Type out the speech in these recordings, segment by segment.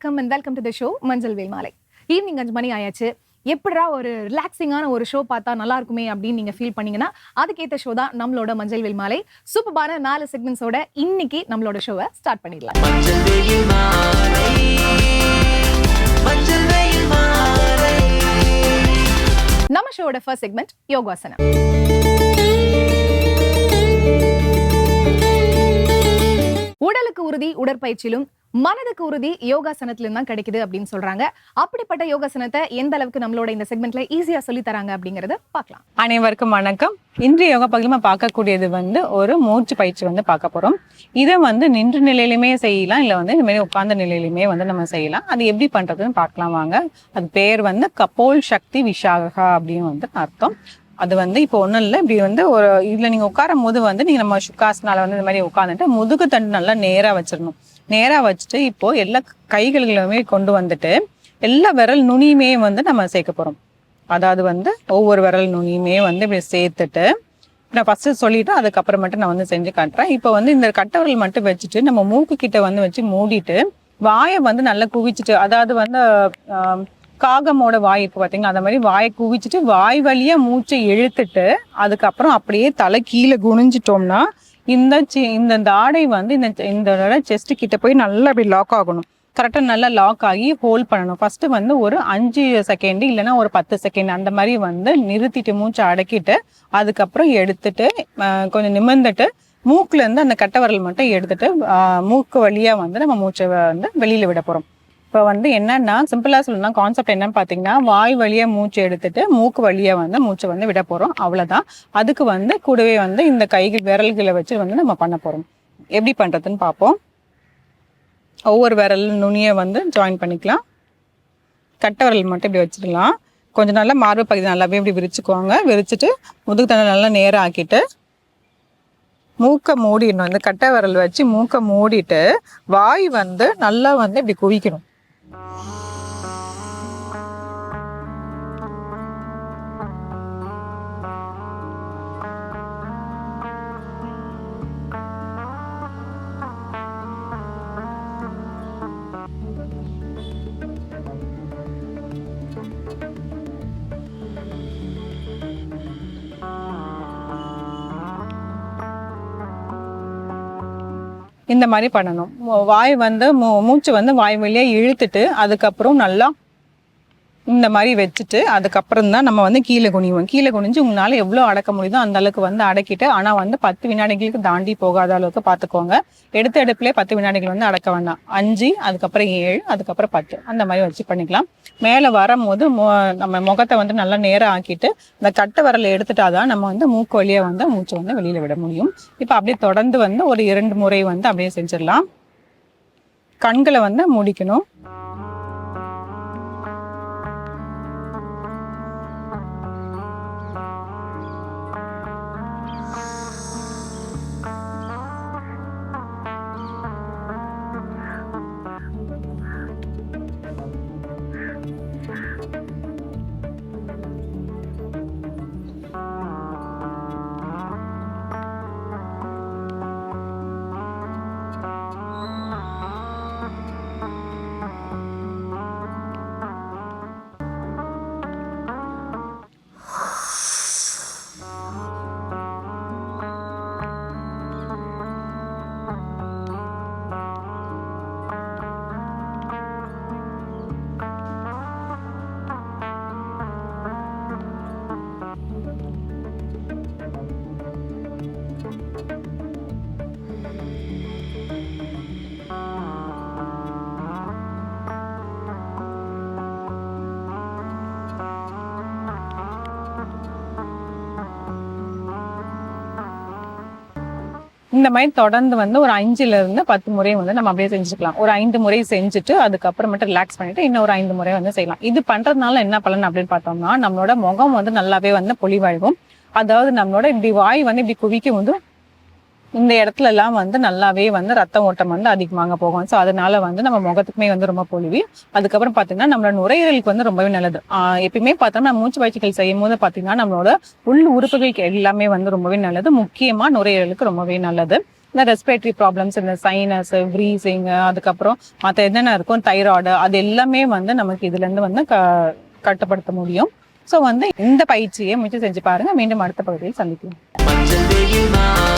வணக்கம் and welcome to the show மஞ்சள் வேல் மாலை. ஈவினிங் அஞ்சு மணி ஆயாச்சு. எப்படிடா ஒரு ரிலாக்ஸிங்கான ஒரு ஷோ பார்த்தா நல்லா இருக்குமே அப்படின்னு நீங்க ஃபீல் பண்ணீங்கன்னா அதுக்கேற்ற ஷோ தான் நம்மளோட மஞ்சள் வேல் மாலை. சூப்பரான நாலு செக்மெண்ட்ஸோட இன்னைக்கு நம்மளோட ஷோவை ஸ்டார்ட் பண்ணிடலாம். நம்ம ஷோவோட ஃபர்ஸ்ட் செக்மெண்ட் யோகாசனம். உடலுக்கு உறுதி உடற்பயிற்சியிலும் மனதுக்கு உறுதி யோகாசனத்திலும் தான் கிடைக்குது அப்படின்னு சொல்றாங்க. அப்படிப்பட்ட யோகாசனத்தை எந்த அளவுக்கு நம்மளோட இந்த செக்மெண்ட்ல ஈஸியா சொல்லி தராங்க அப்படிங்கறத பார்க்கலாம். அனைவருக்கும் வணக்கம். இன்றைய யோகா பகுதியில் நம்ம பார்க்கக்கூடியது வந்து ஒரு மூச்சு பயிற்சி வந்து பார்க்க போறோம். இதை வந்து நின்று நிலையிலுமே செய்யலாம் இல்லை வந்து இந்த மாதிரி உட்கார்ந்த நிலையிலுமே வந்து நம்ம செய்யலாம். அது எப்படி பண்றதுன்னு பார்க்கலாம் வாங்க. அது பேர் வந்து கபோல் சக்தி விஷாகா அப்படின்னு வந்து அர்த்தம். அது வந்து இப்போ ஒன்றும் இல்லை. இப்படி வந்து ஒரு இதில் நீங்கள் உட்காரும் போது வந்து நீங்கள் நம்ம சுக்காசனால வந்து இந்த மாதிரி உட்காந்துட்டு முதுகு தண்டு நல்லா நேராக வச்சிடணும். நேராக வச்சுட்டு இப்போது எல்லா கைகளுமே கொண்டு வந்துட்டு எல்லா விரல் நுனியுமே வந்து நம்ம சேர்க்க போகிறோம் அதாவது வந்து ஒவ்வொரு விரல் நுனியுமே வந்து இப்படி சேர்த்துட்டு நான் ஃபர்ஸ்ட்டு சொல்லிவிட்டு அதுக்கப்புறம் அதுக்கப்புறமேட்டு நான் வந்து செஞ்சு காட்டுறேன். இப்போ வந்து இந்த கட்டவரல் மட்டும் வச்சுட்டு நம்ம மூக்கு கிட்ட வந்து வச்சு மூடிட்டு வாயை வந்து நல்லா குவிச்சிட்டு அதாவது வந்து காகமோட வாய் இப்போ பார்த்தீங்கன்னா அந்த மாதிரி வாயை குவிச்சிட்டு வாய் வழியாக மூச்சை இழுத்துட்டு அதுக்கப்புறம் அப்படியே தலை கீழே குனிஞ்சிட்டோம்னா இந்த சி- இந்த ஆடை வந்து இந்த இந்த செஸ்ட் கிட்ட போய் நல்லா அப்படி லாக் ஆகணும். கரெக்டாக நல்லா லாக் ஆகி ஹோல்ட் பண்ணணும். ஃபஸ்ட்டு வந்து ஒரு அஞ்சு செகண்டு இல்லைன்னா ஒரு பத்து செகண்ட் அந்த மாதிரி வந்து நிறுத்திட்டு மூச்சை அடக்கிட்டு அதுக்கப்புறம் எடுத்துட்டு கொஞ்சம் நிமிர்ந்துட்டு மூக்குலேருந்து அந்த கட்டை விரல் மட்டும் எடுத்துட்டு மூக்கு வழியாக வந்து நம்ம மூச்சை வந்து வெளியில் விட போகிறோம் இப்போ வந்து என்னன்னா சிம்பிளாக சொல்லணும் கான்செப்ட் என்னன்னு பார்த்தீங்கன்னா வாய் வழியாக மூச்சு எடுத்துட்டு மூக்கு வழியாக வந்து மூச்சை வந்து விட போகிறோம் அவ்வளோதான் அதுக்கு வந்து கூடவே வந்து இந்த கைகள் விரல்களை வச்சு வந்து நம்ம பண்ண போகிறோம் எப்படி பண்ணுறதுன்னு பார்ப்போம் ஒவ்வொரு விரல் நுனியை வந்து ஜாயின் பண்ணிக்கலாம். கட்டை விரல் மட்டும் இப்படி வச்சிடலாம். கொஞ்சம் நல்லா மார்பு பகுதி நல்லாவே இப்படி விரிச்சுக்குவாங்க. விரிச்சிட்டு முதுகு தண்டை நல்லா நேரம் ஆக்கிட்டு மூக்கை மூடிடணும். இந்த கட்டை விரல் வச்சு மூக்கை மூடிட்டு வாய் வந்து நல்லா வந்து இப்படி குவிக்கணும். Wow. இந்த மாதிரி பண்ணணும். வாய் வந்து மூ- மூச்சு வந்து வாய் வழியாக இழுத்துட்டு அதுக்கப்புறம் நல்லா இந்த மாதிரி வச்சுட்டு அதுக்கப்புறம் தான் நம்ம வந்து கீழே குனிவோம். கீழே குனிஞ்சு உங்களால் எவ்வளோ அடக்க முடியுதோ அந்த அளவுக்கு வந்து அடக்கிட்டு ஆனால் வந்து பத்து வினாடிகளுக்கு தாண்டி போகாத அளவுக்கு பார்த்துக்கோங்க எடுத்த எடுப்புலேயே பத்து வினாடிகள் வந்து அடக்க வேண்டாம். அஞ்சு அதுக்கப்புறம் ஏழு அதுக்கப்புறம் பத்து. அந்த மாதிரி வச்சு பண்ணிக்கலாம். மேலே வரும்போது மு- நம்ம முகத்தை வந்து நல்லா நேரம் ஆக்கிட்டு இந்த கட்டை விரலை எடுத்துட்டாதான் நம்ம வந்து மூக்கு வழியாக வந்து மூச்சை வந்து வெளியில் விட முடியும். இப்போ அப்படியே தொடர்ந்து வந்து ஒரு இரண்டு முறை வந்து அப்படியே செஞ்சிடலாம். கண்களை வந்து மூடிக்கணும். இந்த மாதிரி தொடர்ந்து வந்து ஒரு அஞ்சுல இருந்து பத்து முறை வந்து நம்ம அப்படியே செஞ்சுக்கலாம். ஒரு ஐந்து முறை செஞ்சுட்டு அதுக்கப்புறமேட்டு ரிலாக்ஸ் பண்ணிட்டு இன்னும் ஒரு ஐந்து முறை வந்து செய்யலாம். இது பண்றதுனால என்ன பலன் அப்படின்னு பார்த்தோம்னா நம்மளோட முகம் வந்து நல்லாவே வந்து பொலிவாழ்வும் அதாவது நம்மளோட இப்படி வாய் வந்து இப்படி குவிக்கும் வந்து இந்த இடத்துல எல்லாம் வந்து நல்லாவே வந்து ரத்த ஓட்டம் வந்து அதிகமாக போகும். ஸோ அதனால வந்து நம்ம முகத்துக்குமே வந்து ரொம்ப பொழுவி அதுக்கப்புறம் பார்த்தீங்கன்னா நம்மளோட நுரையீரலுக்கு வந்து ரொம்பவே நல்லது. எப்பயுமே பார்த்தோம்னா மூச்சு பயிற்சிகள் செய்யும் போது பார்த்தீங்கன்னா நம்மளோட உள் உறுப்புகளுக்கு எல்லாமே வந்து ரொம்பவே நல்லது. முக்கியமாக நுரையீரலுக்கு ரொம்பவே நல்லது. இந்த ரெஸ்பிரேட்டரி ப்ராப்ளம்ஸ் இந்த சைனஸ் ப்ரீசிங் அதுக்கப்புறம் மற்ற என்னென்ன இருக்கும் தைராய்டு அது எல்லாமே வந்து நமக்கு இதுலேருந்து வந்து க கட்டுப்படுத்த முடியும். ஸோ வந்து இந்த பயிற்சியை முயற்சி செஞ்சு பாருங்க. மீண்டும் அடுத்த பகுதியில் சந்திக்கலாம்.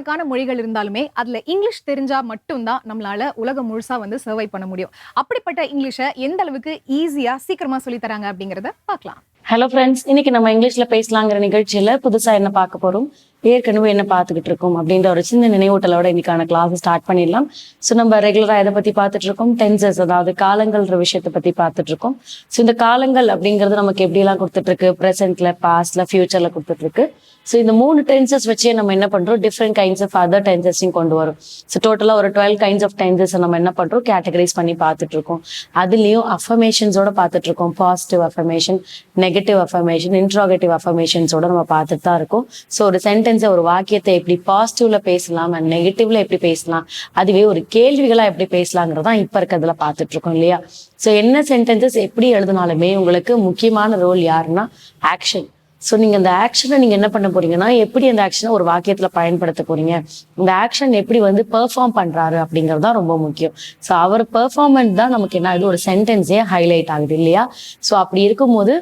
ஆயிரக்கணக்கான மொழிகள் இருந்தாலுமே அதுல இங்கிலீஷ் தெரிஞ்சா மட்டும்தான் நம்மளால உலகம் முழுசா வந்து சர்வை பண்ண முடியும். அப்படிப்பட்ட இங்கிலீஷை எந்த அளவுக்கு ஈஸியா சீக்கிரமா சொல்லித்தராங்க தராங்க அப்படிங்கறத பார்க்கலாம். ஹலோ ஃப்ரெண்ட்ஸ் இன்னைக்கு நம்ம இங்கிலீஷ்ல பேசலாங்கிற நிகழ்ச்சியில புதுசா என்ன பார்க்க போறோம்? ஏற்கனவே என்ன பார்த்துக்கிட்டு இருக்கோம் அப்படின்ற ஒரு சின்ன நினைவூட்டலோட இன்னைக்கான கிளாஸ் ஸ்டார்ட் பண்ணிடலாம். ஸோ நம்ம ரெகுலரா எதை பத்தி பார்த்துட்டு இருக்கோம்? டென்சஸ் அதாவது காலங்கள்ன்ற விஷயத்தை பத்தி பார்த்துட்டு இருக்கோம். ஸோ இந்த காலங்கள் அப்படிங்கிறது நமக்கு எப்படியெல்லாம் கொடுத்துட்டு இருக்கு? ப்ரெசென்ட்ல பாஸ்ட்ல ஃபியூச்சர்ல கொடுத்துட்டு இருக்கு. ஸோ இந்த மூணு டென்சஸ் வச்சே நம்ம என்ன பண்றோம்? டிஃப்ரெண்ட் கைண்ட்ஸ் ஆஃப் அதர் டென்சஸையும் கொண்டு வரும். ஸோ டோட்டலா ஒரு டுவெல் கைண்ட்ஸ் ஆஃப் டென்சஸ் நம்ம என்ன பண்றோம்? கேட்டகரைஸ் பண்ணி பார்த்துட்டு இருக்கோம் அதுலயும் அஃபர்மேஷன்ஸோட பார்த்துட்டு இருக்கோம் positive affirmation negative affirmation interrogative அஃபர்மேஷன்ஸோட நம்ம பார்த்துட்டு தான் இருக்கோம். ஸோ ஒரு சென்டென்ஸை ஒரு வாக்கியத்தை எப்படி பாசிட்டிவ்ல பேசலாம் அண்ட் நெகட்டிவ்ல எப்படி பேசலாம் அதுவே ஒரு கேள்விகளா எப்படி பேசலாங்கிறதான் இப்ப இருக்கிறதுல பார்த்துட்டு இருக்கோம் இல்லையா? ஸோ என்ன சென்டென்சஸ் எப்படி எழுதினாலுமே உங்களுக்கு முக்கியமான ரோல் யாருன்னா ஆக்ஷன் ஸோ நீங்கள் அந்த ஆக்ஷனை நீங்கள் என்ன பண்ண போறீங்கன்னா எப்படி அந்த ஆக்ஷனை ஒரு வாக்கியத்தில் பயன்படுத்த போறீங்க? இந்த ஆக்ஷன் எப்படி வந்து பெர்ஃபார்ம் பண்ணுறாரு அப்படிங்கிறது தான் ரொம்ப முக்கியம். ஸோ அவர் பெர்ஃபார்மன்ஸ் தான் நமக்கு என்ன ஆகுது ஒரு சென்டென்ஸே ஹைலைட் ஆகுது இல்லையா? ஸோ அப்படி இருக்கும்போது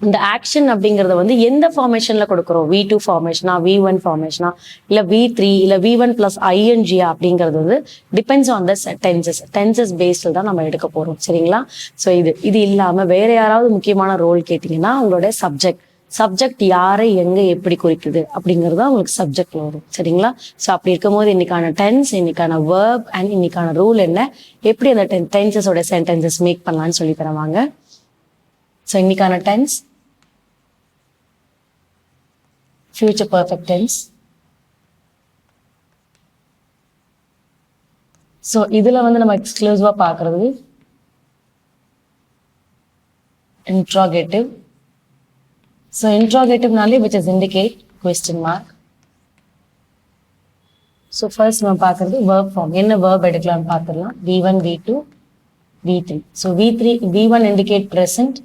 இந்த ஆக்ஷன் அப்படிங்கிறத வந்து எந்த ஃபார்மேஷனில் கொடுக்குறோம்? வி டூ ஃபார்மேஷனா வி ஒன் ஃபார்மேஷனா இல்லை வி த்ரீ இல்லை வி ஒன் ப்ளஸ் ஐஎன்ஜியா அப்படிங்கிறது வந்து depends on the tenses tenses பேஸ்டில் தான் நம்ம எடுக்க போகிறோம் சரிங்களா? ஸோ இது இது இல்லாமல் வேற யாராவது முக்கியமான ரோல் கேட்டிங்கன்னா உங்களுடைய சப்ஜெக்ட் சப்ஜெக்ட் யாரை எங்க எப்படி குறிக்குது அப்படிங்கிறது தான் உங்களுக்கு சப்ஜெக்ட்ல வரும். சரிங்களா? ஸோ அப்படி இருக்கும்போது இன்னைக்கான டென்ஸ் இன்னைக்கான வேர்ப் அண்ட் இன்னைக்கான ரூல் என்ன? எப்படி அந்த டென் டென்சஸோட சென்டென்சஸ் மேக் பண்ணலாம்னு சொல்லி தருவாங்க. ஸோ இன்னைக்கான tense future perfect tense so இதில் வந்து நம்ம எக்ஸ்க்ளூசிவாக பார்க்குறது interrogative so இன்ட்ராகேட்டிவ்னாலே which is indicate question mark so first நம்ம பார்க்குறது வேர்ப் ஃபார்ம் என்ன வேர்ப் எடுக்கலாம்னு பார்த்துடலாம். V one V two V verb so V three V one indicate present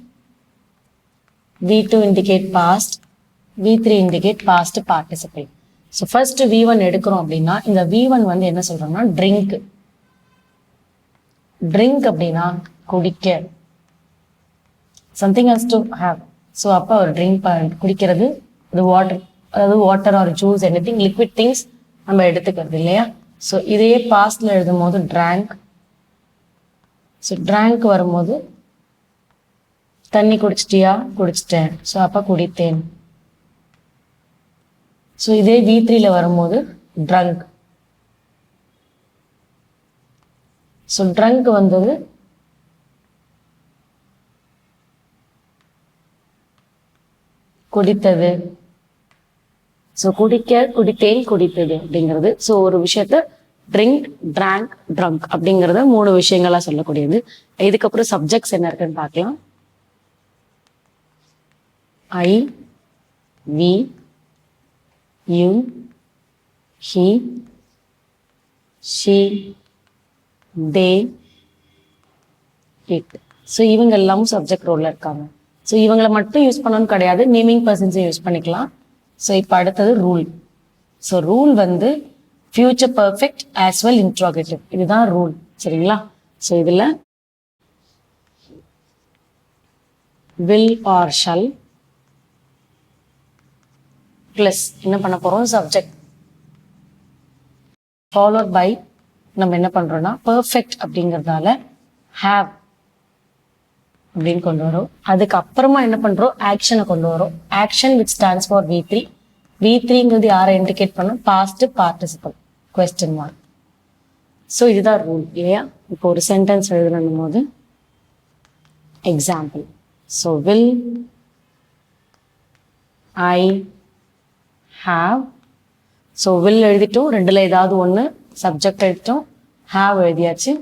V indicate indicate past indicate three indicate past past so first first one எடுக்கிறோம் அப்படின்னா இந்த we one வந்து என்ன சொல்றோம்னா drink drink அப்படின்னா குடிக்க. Something has to have so அப்போ ஒரு ட்ரிங்க் குடிக்கிறது அது வாட்டர் அதாவது water or juice anything liquid things நம்ம எடுத்துக்கிறது இல்லையா? ஸோ இதையே பாஸ்டில் எழுதும் போது ட்ராங்க் ஸோ ட்ராங்க் வரும்போது தண்ணி குடிச்சிட்டியா? குடிச்சிட்டேன். ஸோ அப்போ குடித்தேன். ஸோ இதே வி த்ரீல வரும்போது ட்ரங்க் ஸோ ட்ரங்க் வந்தது குடித்தது. ஸோ குடிக்க குடித்தேன் குடித்தது அப்படிங்கிறது. ஸோ ஒரு விஷயத்த ட்ரிங்க் ட்ராங்க் ட்ரங்க் அப்படிங்கிறத மூணு விஷயங்களா சொல்லக்கூடியது. இதுக்கப்புறம் சப்ஜெக்ட்ஸ் என்ன இருக்குன்னு பார்க்கலாம். I we you he she they it so இவங்க எல்லாமும் சப்ஜெக்ட் ரோல்ல இருக்காங்க. ஸோ இவங்களை மட்டும் யூஸ் பண்ணணும்னு கிடையாது. நேமிங் பர்சன்ஸை யூஸ் பண்ணிக்கலாம். ஸோ இப்போ அடுத்தது ரூல் ஸோ ரூல் வந்து future perfect as well interrogative இதுதான் ரூல் சரிங்களா? ஸோ இதில் வில் ஆர் ஷல் ப்ளஸ் என்ன பண்ண போகிறோம் சப்ஜெக்ட் ஃபாலோட் பை நம்ம என்ன பண்ணுறோன்னா பர்ஃபெக்ட் அப்படிங்கிறதால ஹாவ் அப்படின்னு கொண்டு வரோம். அதுக்கப்புறமா என்ன பண்ணுறோம் ஆக்ஷனை கொண்டு வரோம். Action which stands for V three V த்ரீங்கிறது யாரை இண்டிகேட் பண்ணும்? Past participle question mark so இதுதான் ரூல் இல்லையா? இப்போ ஒரு சென்டென்ஸ் எழுதணும் போது example so will I have so will எழுதிட்டோம். ரெண்டுல ஏதாவது ஒன்று சப்ஜெக்ட் எழுதிட்டோம். ஹாவ் எழுதியாச்சு.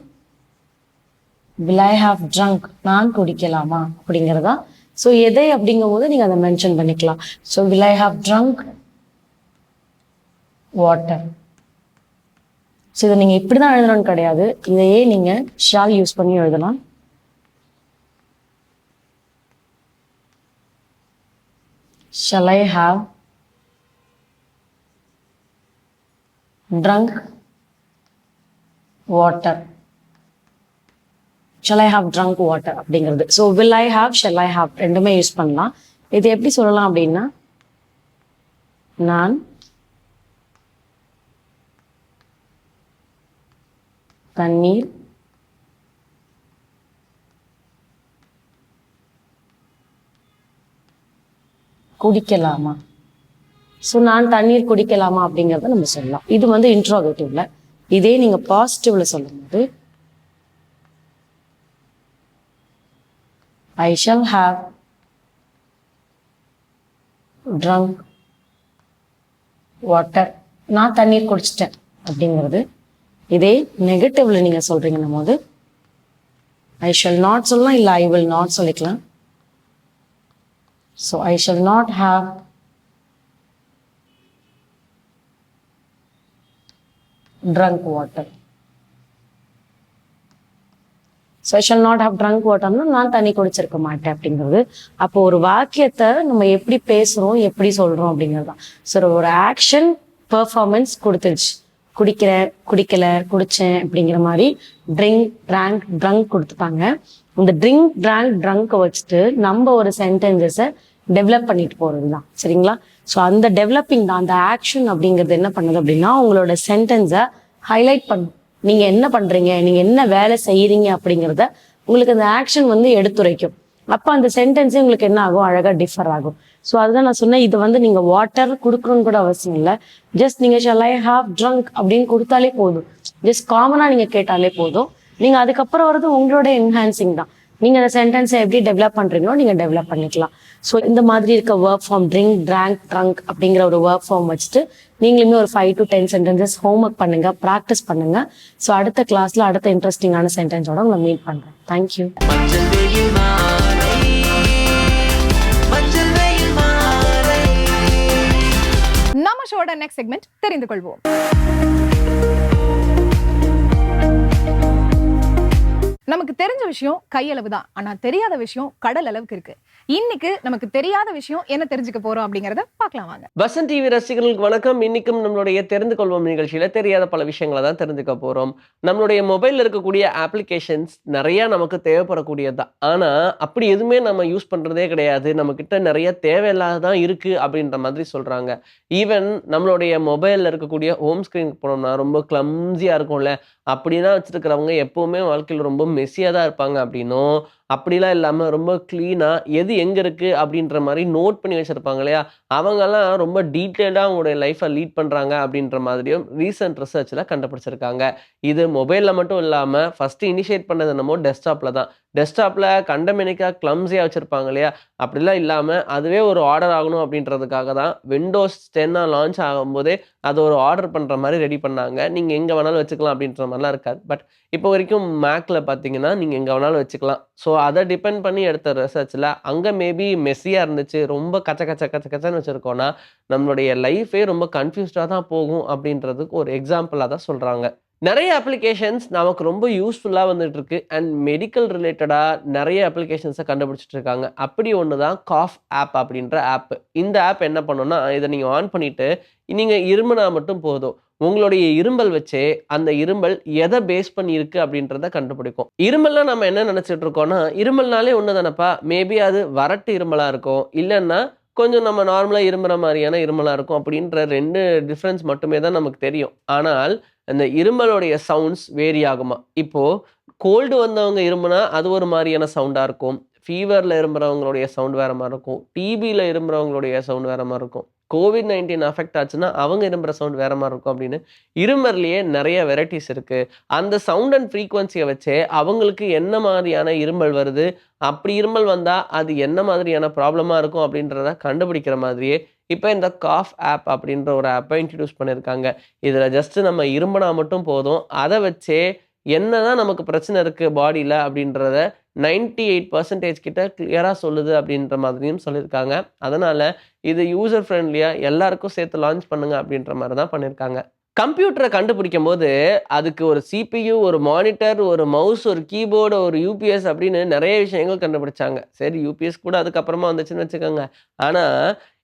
வில் ஐ ஹாவ் ட்ரங்க் நான் குடிக்கலாமா அப்படிங்கிறதா? ஸோ எதை அப்படிங்கும் போது நீங்கள் அதை மென்ஷன் பண்ணிக்கலாம். So will I have drunk water so இதை நீங்கள் இப்படி தான் எழுதணும்னு கிடையாது. இதையே நீங்கள் ஷால் யூஸ் பண்ணி எழுதலாம். Shall I have drunk water? Shall I have drunk water அப்படிங்கிறது. So will I have shall I have ரெண்டுமே யூஸ் பண்ணலாம். இது எப்படி சொல்லலாம் அப்படின்னா நான் தண்ணீர் குடிக்கலாமா? ஸோ நான் தண்ணீர் குடிக்கலாமா அப்படிங்கிறத நம்ம சொல்லலாம். இது வந்து இன்ட்ரோகேட்டிவ்ல இதே நீங்க பாசிட்டிவ்ல சொல்லும்போது I shall have drunk water நான் தண்ணீர் குடிச்சிட்டேன் அப்படிங்கிறது. இதே நெகட்டிவ்ல நீங்க சொல்றீங்கன்னும் போது ஐ ஷல் நாட் சொல்லலாம் இல்லை ஐ வில் நாட் சொல்லிக்கலாம். So I shall not have drunk water so I not have drunk வாட்டர்னா நான் தண்ணி குடிச்சிருக்க மாட்டேன் அப்படிங்கிறது. அப்போ ஒரு வாக்கியத்தை நம்ம எப்படி பேசுகிறோம் எப்படி சொல்கிறோம் அப்படிங்கிறது தான். ஸோ ஒரு ஆக்ஷன் பெர்ஃபார்மன்ஸ் கொடுத்துருச்சு. குடிக்கிறேன் குடிக்கல குடிச்சேன் அப்படிங்கிற மாதிரி ட்ரிங்க் ட்ராங்க் ட்ரங்க் கொடுத்துட்டாங்க. இந்த ட்ரிங்க் ட்ராங்க் ட்ரங்கை வச்சுட்டு நம்ம ஒரு சென்டென்சஸை டெவலப் பண்ணிட்டு போகிறது தான். சரிங்களா? ஸோ அந்த டெவலப்பிங் தான் அந்த ஆக்ஷன் அப்படிங்கிறது என்ன பண்ணுது அப்படின்னா உங்களோட சென்டென்ஸை ஹைலைட் பண்ணும். நீங்க என்ன பண்றீங்க? நீங்க என்ன வேலை செய்யறீங்க அப்படிங்கிறத உங்களுக்கு அந்த ஆக்ஷன் வந்து எடுத்துரைக்கும். அப்போ அந்த சென்டென்ஸே உங்களுக்கு என்ன ஆகும்? அழகா டிஃபர் ஆகும். ஸோ அதுதான் நான் சொன்னேன். இது வந்து நீங்க வாட்டர் கொடுக்கணும்னு கூட அவசியம் இல்லை. ஜஸ்ட் நீங்க ஷல் ஐ ஹாவ் ட்ரங்க் அப்படின்னு கொடுத்தாலே போதும். ஜஸ்ட் காமனா நீங்க கேட்டாலே போதும். நீங்க அதுக்கப்புறம் வர்றது உங்களோட என்ஹான்சிங் தான். நீங்க அந்த சென்டென்ஸை எப்படி டெவலப் பண்றீங்களோ நீங்க டெவலப் பண்ணிக்கலாம். ஸோ இந்த மாதிரி இருக்க verb form drink drank drunk அப்படிங்கிற ஒரு ஒர்க் ஃபார்ம் வச்சுட்டு நீங்களுமே ஒரு five to ten sentences homework பண்ணுங்க ப்ராக்டிஸ் பண்ணுங்க. ஸோ அடுத்த கிளாஸ்ல அடுத்த இன்ட்ரெஸ்டிங்கான சென்டென்ஸோட உங்களை மீட் பண்றேன். தேங்க்யூ நம்ம ஷோட நெக்ஸ்ட் செக்மெண்ட் தெரிந்து கொள்வோம். நமக்கு தெரிஞ்ச விஷயம் கையளவு தான் ஆனா தெரியாத விஷயம் கடல் அளவுக்கு இருக்கு. இன்னைக்கு நமக்கு தெரியாத விஷயம் என்ன தெரிஞ்சுக்க போறோம் அப்படிங்கறத பார்க்கலாம் வாங்க. வசன் டிவி ரசிகர்களுக்கு வணக்கம். இன்னைக்கும் நம்மளுடைய தெரிந்து கொள்வோம் நிகழ்ச்சியில தெரியாத பல விஷயங்களை தான் தெரிஞ்சுக்க போறோம். நம்மளுடைய மொபைல்ல இருக்கக்கூடிய அப்ளிகேஷன்ஸ் நிறைய நமக்கு தேவைப்படக்கூடியது. தான் ஆனா அப்படி எதுவுமே நம்ம யூஸ் பண்றதே கிடையாது. நம்ம கிட்ட நிறைய தேவையில்லாதான் இருக்கு அப்படின்ற மாதிரி சொல்றாங்க. ஈவன் நம்மளுடைய மொபைல்ல இருக்கக்கூடிய ஹோம் ஸ்கிரீனுக்கு போனோம்னா ரொம்ப கிளம்ஸியா இருக்கும்ல. அப்படின்னா வச்சிருக்கிறவங்க எப்பவுமே வாழ்க்கையில் ரொம்ப மெஸ்ஸியாக தான் இருப்பாங்க அப்படின்னும். அப்படிலாம் இல்லாமல் ரொம்ப க்ளீனாக எது எங்கே இருக்குது அப்படின்ற மாதிரி நோட் பண்ணி வச்சுருப்பாங்க இல்லையா? அவங்கெல்லாம் ரொம்ப டீட்டெயில்டாக அவங்களுடைய லைஃப்பை லீட் பண்ணுறாங்க அப்படின்ற மாதிரியும் ரீசன்ட் ரிசர்ச்சில் கண்டுபிடிச்சிருக்காங்க. இது மொபைலில் மட்டும் இல்லாமல் ஃபஸ்ட்டு இனிஷியேட் பண்ணது என்னமோ டெஸ்க்டாப்பில் தான். டெஸ்க்டாப்பில் கண்டமெனிக்காக கிளம்ஸியாக வச்சுருப்பாங்க இல்லையா? அப்படிலாம் இல்லாமல் அதுவே ஒரு ஆர்டர் ஆகணும் அப்படின்றதுக்காக தான் விண்டோஸ் டென்னாக லான்ச் ஆகும்போதே அதை ஒரு ஆர்டர் பண்ணுற மாதிரி ரெடி பண்ணாங்க. நீங்கள் எங்கே வேணாலும் வச்சுக்கலாம் அப்படின்ற மாதிரிலாம் இருக்காது. பட் இப்போ வரைக்கும் மேக்கில் பார்த்தீங்கன்னா நீங்கள் எங்கே வேணாலும் வச்சுக்கலாம். ஸோ அதை டிபெண்ட் பண்ணி எடுத்த ரிசர்ச்சில் அங்கே மேபி மெஸ்ஸியாக இருந்துச்சு ரொம்ப கச்ச கச்ச கச்ச கச்சன்னு வச்சுருக்கோன்னா நம்மளுடைய லைஃபே ரொம்ப கன்ஃபியூஸ்டாக தான் போகும் அப்படின்றதுக்கு ஒரு எக்ஸாம்பிளாக தான் சொல்கிறாங்க நிறைய அப்ளிகேஷன்ஸ் நமக்கு ரொம்ப யூஸ்ஃபுல்லாக வந்துட்டு இருக்கு அண்ட் மெடிக்கல் ரிலேட்டடாக நிறைய அப்ளிகேஷன்ஸை கண்டுபிடிச்சிட்டு இருக்காங்க. அப்படி ஒன்று தான் காஃப் ஆப் அப்படின்ற ஆப் இந்த ஆப் என்ன பண்ணுன்னா இதை நீங்கள் ஆன் பண்ணிட்டு நீங்கள் இருமுனா மட்டும் போதும். உங்களுடைய இரும்பல் வச்சு அந்த இரும்பல் எதை பேஸ் பண்ணி இருக்கு அப்படின்றத கண்டுபிடிக்கும். இருமல்லாம் நம்ம என்ன நினச்சிட்டு இருக்கோம்னா இருமல்னாலே ஒன்று தானப்பா மேபி அது வறட்டு இருமலாக இருக்கும். இல்லைன்னா கொஞ்சம் நம்ம நார்மலாக இருமுற மாதிரியான இருமலாக இருக்கும் அப்படின்ற ரெண்டு டிஃப்ரென்ஸ் மட்டுமே தான் நமக்கு தெரியும். ஆனால் அந்த இருமலுடைய சவுண்ட்ஸ் வேரி ஆகுமா? இப்போது கோல்டு வந்தவங்க இருமுனா அது ஒரு மாதிரியான சவுண்டாக இருக்கும். ஃபீவரில் இரும்புறவங்களுடைய சவுண்ட் வேறு மாதிரி இருக்கும். டிபியில் இரும்புறவங்களுடைய சவுண்ட் வேறு மாதிரி இருக்கும். கோவிட் நைன்டீன் அஃபெக்ட் ஆச்சுன்னா அவங்க இரும்புற சவுண்ட் வேற மாதிரி இருக்கும் அப்படின்னு இருமர்லேயே நிறைய வெரைட்டிஸ் இருக்குது அந்த சவுண்ட் அண்ட் ஃப்ரீக்குவன்சியை வச்சே அவங்களுக்கு என்ன மாதிரியான இருமல் வருது அப்படி இருமல் வந்தால் அது என்ன மாதிரியான ப்ராப்ளமாக இருக்கும் அப்படின்றத கண்டுபிடிக்கிற மாதிரியே இப்போ இந்த காஃப் ஆப் அப்படின்ற ஒரு ஆப்பை இன்ட்ரடியூஸ் பண்ணியிருக்காங்க இதில் ஜஸ்ட்டு நம்ம இரும்பினா மட்டும் போதும். அதை வச்சே என்ன தான் நமக்கு பிரச்சனை இருக்குது பாடியில் அப்படின்றத நைன்டி எயிட் பர்சன்டேஜ் கிட்ட கிளியராக சொல்லுது அப்படின்ற மாதிரியும் சொல்லியிருக்காங்க. அதனால் இது யூசர் ஃப்ரெண்ட்லியாக எல்லாருக்கும் சேர்த்து லான்ச் பண்ணுங்க அப்படின்ற மாதிரி தான் பண்ணியிருக்காங்க. கம்ப்யூட்டரை கண்டுபிடிக்கும் போது அதுக்கு ஒரு சிபியு ஒரு மானிட்டர் ஒரு மவுஸ் ஒரு கீபோர்டு ஒரு யூபிஎஸ் அப்படின்னு நிறைய விஷயங்கள் கண்டுபிடிச்சாங்க. சரி யூபிஎஸ் கூட அதுக்கப்புறமா வந்துச்சுன்னு வச்சுக்கோங்க. ஆனால்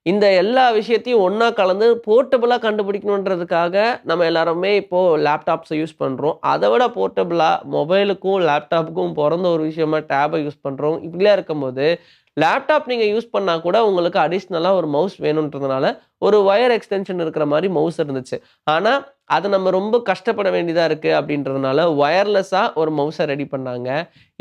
இந்த எல்லா விஷயத்தையும் ஒன்றா கலந்து போர்ட்டபுளாக கண்டுபிடிக்கணுன்றதுக்காக நம்ம எல்லாருமே இப்போது லேப்டாப்ஸை யூஸ் பண்ணுறோம் அதை விட போர்ட்டபுளாக மொபைலுக்கும் லேப்டாப்புக்கும் பிறந்த ஒரு விஷயமா டேபை யூஸ் பண்ணுறோம் இப்படிலாம் இருக்கும்போது லேப்டாப் நீங்கள் யூஸ் பண்ணால் கூட உங்களுக்கு அடிஷ்னலாக ஒரு மவுஸ் வேணுன்றதுனால ஒரு ஒயர் எக்ஸ்டென்ஷன் இருக்கிற மாதிரி மவுஸ் இருந்துச்சு. ஆனால் அதை நம்ம ரொம்ப கஷ்டப்பட வேண்டியதாக இருக்குது அப்படின்றதுனால ஒயர்லெஸ்ஸாக ஒரு மவுஸை ரெடி பண்ணாங்க.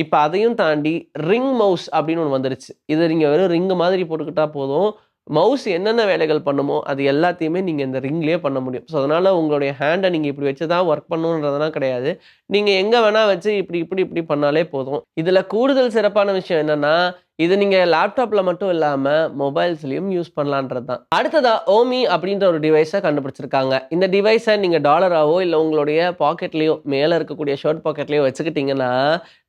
இப்போ அதையும் தாண்டி ரிங் மவுஸ் அப்படின்னு ஒன்று வந்துருச்சு. இது நீங்கள் வெறும் ரிங் மாதிரி போட்டுக்கிட்டால் போதும். மவுஸ் என்னென்ன வேலைகள் பண்ணுமோ அது எல்லாத்தையுமே நீங்கள் இந்த ரிங்லேயே பண்ண முடியும். ஸோ அதனால் உங்களுடைய ஹேண்டை நீங்கள் இப்படி வச்சு தான் ஒர்க் பண்ணணுன்றதுலாம் கிடையாது. நீங்கள் எங்கே வேணால் வச்சு இப்படி இப்படி இப்படி பண்ணாலே போதும். இதில் கூடுதல் சிறப்பான விஷயம் என்னென்னா இது நீங்கள் லேப்டாப்பில் மட்டும் இல்லாமல் மொபைல்ஸ்லையும் யூஸ் பண்ணலான்றது தான். அடுத்ததாக ஓமி அப்படின்ற ஒரு டிவைஸை கண்டுபிடிச்சிருக்காங்க. இந்த டிவைஸை நீங்கள் டாலராகவோ இல்லை உங்களுடைய பாக்கெட்லேயோ மேலே இருக்கக்கூடிய ஷர்ட் பாக்கெட்லேயோ வச்சுக்கிட்டிங்கன்னா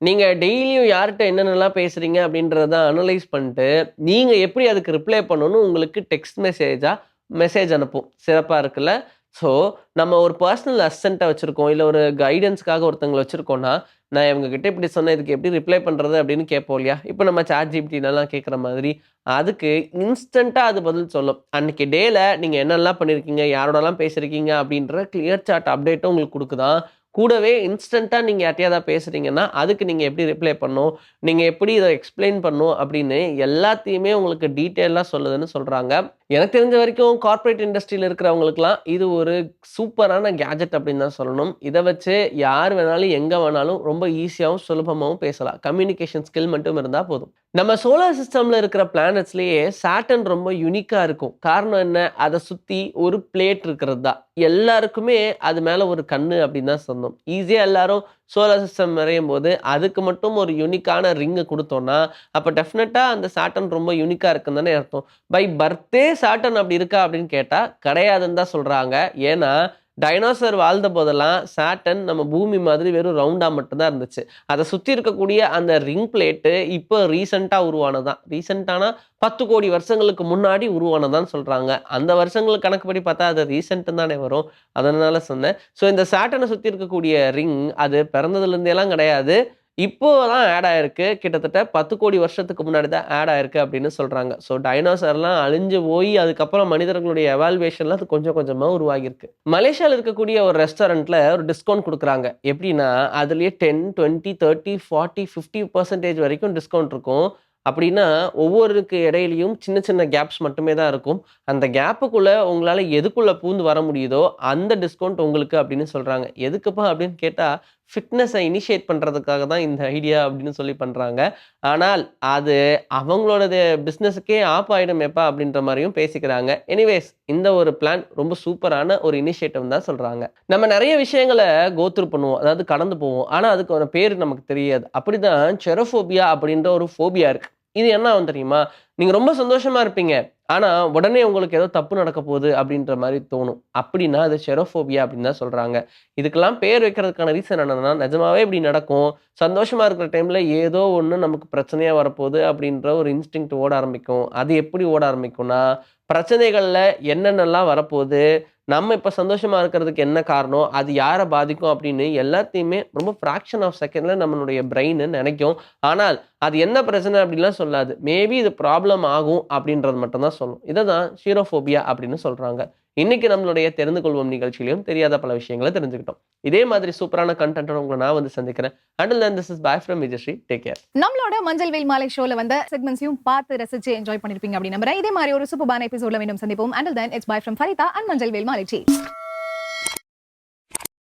நீங்கள் டெய்லியும் யார்கிட்ட என்னென்னலாம் பேசுகிறீங்க அப்படின்றத அனலைஸ் பண்ணிட்டு நீங்கள் எப்படி அதுக்கு ரிப்ளை பண்ணணும்னு உங்களுக்கு டெக்ஸ்ட் மெசேஜாக மெசேஜ் அனுப்பும். சிறப்பாக இருக்குல்ல? ஸோ நம்ம ஒரு பர்சனல் அசிஸ்டண்ட்டை வச்சுருக்கோம் இல்லை ஒரு கைடன்ஸ்க்காக ஒருத்தங்களை வச்சுருக்கோன்னா நான் இவங்ககிட்ட இப்படி சொன்னேன் இதுக்கு எப்படி ரிப்ளை பண்ணுறது அப்படின்னு கேட்போம் இல்லையா? இப்போ நம்ம சாட் ஜிபிடிலலாம் கேட்குற மாதிரி அதுக்கு இன்ஸ்டண்ட்டாக அது பதில் சொல்லும். அன்றைக்கி டேயில் நீங்கள் என்னெல்லாம் பண்ணியிருக்கீங்க யாரோடலாம் பேசியிருக்கீங்க அப்படின்ற கிளியர் சாட் அப்டேட்டும் உங்களுக்கு கொடுக்குதான். கூடவே இன்ஸ்டண்ட்டாக நீங்கள் யார்ட்டையாவது பேசுகிறீங்கன்னா அதுக்கு நீங்கள் எப்படி ரிப்ளை பண்ணணும் நீங்கள் எப்படி இதை எக்ஸ்பிளைன் பண்ணும் அப்படின்னு எல்லாத்தையுமே உங்களுக்கு டீட்டெயிலாக சொல்லுதுன்னு சொல்கிறாங்க எனக்கு தெரிஞ்ச வரைக்கும் கார்ப்பரேட் இண்டஸ்ட்ரியில் இருக்கிறவங்களுக்குலாம் இது ஒரு சூப்பரான கேஜெட் அப்படின்னு தான் சொல்லணும். இதை வச்சு யார் வேணாலும் எங்கே வேணாலும் ரொம்ப ஈஸியாகவும் சுலபமாகவும் பேசலாம். கம்யூனிகேஷன் ஸ்கில் மட்டும் இருந்தால் போதும். நம்ம சோலார் சிஸ்டமில் இருக்கிற பிளானட்ஸ்லேயே சாட்டன் ரொம்ப யூனிக்காக இருக்கும். காரணம் என்ன? அதை சுற்றி ஒரு பிளேட் இருக்கிறது? தான் எல்லாருக்குமே அது மேலே ஒரு கண்ணு அப்படின்னு தான் சொன்னோம். ஈஸியாக எல்லாரும் சோலார் சிஸ்டம் வரையும் போது அதுக்கு மட்டும் ஒரு யூனிக்கான ரிங்கை கொடுத்தோன்னா அப்போ டெஃபினட்டாக அந்த சாட்டன் ரொம்ப யூனிக்காக இருக்குன்னு தானே அர்த்தம். பை பர்த்டே சாட்டன் அப்படி இருக்கா அப்படின்னு கேட்டால் கிடையாதுன்னு தான் சொல்கிறாங்க ஏன்னா டைனோசர் வாழ்ந்த போதெல்லாம் சாட்டன் நம்ம பூமி மாதிரி வெறும் ரவுண்டாக மட்டும்தான் இருந்துச்சு. அதை சுற்றி இருக்கக்கூடிய அந்த ரிங் பிளேட்டு இப்போ ரீசண்டாக உருவானதான் ரீசண்டானா பத்து கோடி வருஷங்களுக்கு முன்னாடி உருவானதான்னு சொல்கிறாங்க அந்த வருஷங்களுக்கு கணக்குப்படி பார்த்தா அது ரீசெண்ட் தானே வரும். அதனால சொன்னேன். ஸோ இந்த சாட்டனை சுற்றி இருக்கக்கூடிய ரிங் அது பிறந்ததுலேருந்தேலாம் கிடையாது. இப்போ தான் ஆட் ஆயிருக்கு. கிட்டத்தட்ட பத்து கோடி வருஷத்துக்கு முன்னாடி தான் ஆட் ஆயிருக்கு அப்படின்னு சொல்கிறாங்க ஸோ டைனோசர்லாம் அழிஞ்சு போய் அதுக்கப்புறம் மனிதர்களுடைய எவால்வேஷன்லாம் அது கொஞ்சம் கொஞ்சமாக உருவாகியிருக்கு. மலேசியாவில் இருக்கக்கூடிய ஒரு ரெஸ்டாரண்ட்டில் ஒரு டிஸ்கவுண்ட் கொடுக்குறாங்க. எப்படின்னா அதுலேயே ten twenty thirty forty fifty percentage வரைக்கும் டிஸ்கவுண்ட் இருக்கும். அப்படின்னா ஒவ்வொருக்கு இடையிலையும் சின்ன சின்ன கேப்ஸ் மட்டுமே தான் இருக்கும். அந்த கேப்புக்குள்ளே உங்களால் எதுக்குள்ளே பூந்து வர முடியுதோ அந்த டிஸ்கவுண்ட் உங்களுக்கு அப்படின்னு சொல்கிறாங்க எதுக்குப்பா அப்படின்னு கேட்டால் ஃபிட்னஸை இனிஷியேட் பண்ணுறதுக்காக தான் இந்த ஐடியா அப்படின்னு சொல்லி பண்ணுறாங்க ஆனால் அது அவங்களோட பிஸ்னஸுக்கே ஆப் ஆகிடும் எப்பா அப்படின்ற மாதிரியும் பேசிக்கிறாங்க. எனிவேஸ் இந்த ஒரு பிளான் ரொம்ப சூப்பரான ஒரு இனிஷியேட்டிவ் தான் சொல்கிறாங்க நம்ம நிறைய விஷயங்களை கோத்ரூ பண்ணுவோம். அதாவது கடந்து போவோம். ஆனால் அதுக்கு ஒரு பேர் நமக்கு தெரியாது. அப்படி தான் செரோஃபோபியா அப்படின்ற ஒரு ஃபோபியா இருக்குது இது என்ன ஆகும் தெரியுமா? நீங்கள் ரொம்ப சந்தோஷமாக இருப்பீங்க. ஆனால் உடனே உங்களுக்கு ஏதோ தப்பு நடக்க போகுது அப்படின்ற மாதிரி தோணும். அப்படின்னா அது செரோஃபோபியா அப்படின்னு தான் சொல்கிறாங்க இதுக்கெல்லாம் பேர் வைக்கிறதுக்கான ரீசன் என்னென்னா நிஜமாவே இப்படி நடக்கும். சந்தோஷமாக இருக்கிற டைமில் ஏதோ ஒன்று நமக்கு பிரச்சனையாக வரப்போகுது அப்படின்ற ஒரு இன்ஸ்டிங் ஓட ஆரம்பிக்கும். அது எப்படி ஓட ஆரம்பிக்கும்னா பிரச்சனைகளில் என்னென்னலாம் வரப்போகுது? நம்ம இப்போ சந்தோஷமா இருக்கிறதுக்கு என்ன காரணம்? அது யாரை பாதிக்கும் அப்படின்னு எல்லாத்தையுமே ரொம்ப ஃப்ராக்ஷன் ஆஃப் செகண்ட்ல நம்மளுடைய பிரெயின் நினைக்கும். ஆனால் அது என்ன பிரச்சனை அப்படின்லாம் சொல்லாது. மேபி இது ப்ராப்ளம் ஆகும் அப்படின்றது மட்டும்தான் சொல்லும். இதை தான் ஷீரோஃபோபியா அப்படின்னு சொல்றாங்க. இன்னைக்கு நம்மளுடைய தெரிந்து கொள்வோம் நிகழ்ச்சியிலையும் தெரியாத பல விஷயங்களை தெரிஞ்சுக்கிட்டோம். இதே மாதிரி சூப்பரான கண்டென்ட்டோட உங்களை நான் வந்து சந்திக்கிறேன். Until then this is bye from Vijayasri take care நம்மளோட மஞ்சள் வெயில் மாலை ஷோல வந்த செக்மெண்ட்ஸையும் பார்த்து ரசிச்சு என்ஜாய் பண்ணிருப்பீங்க அப்படின்னு நம்புறேன். இதே மாதிரி ஒரு சூப்பரான எபிசோட்ல மீண்டும் சந்திப்போம். Until then it's bye from Farida and மஞ்சள் வெயில் மாலை டீ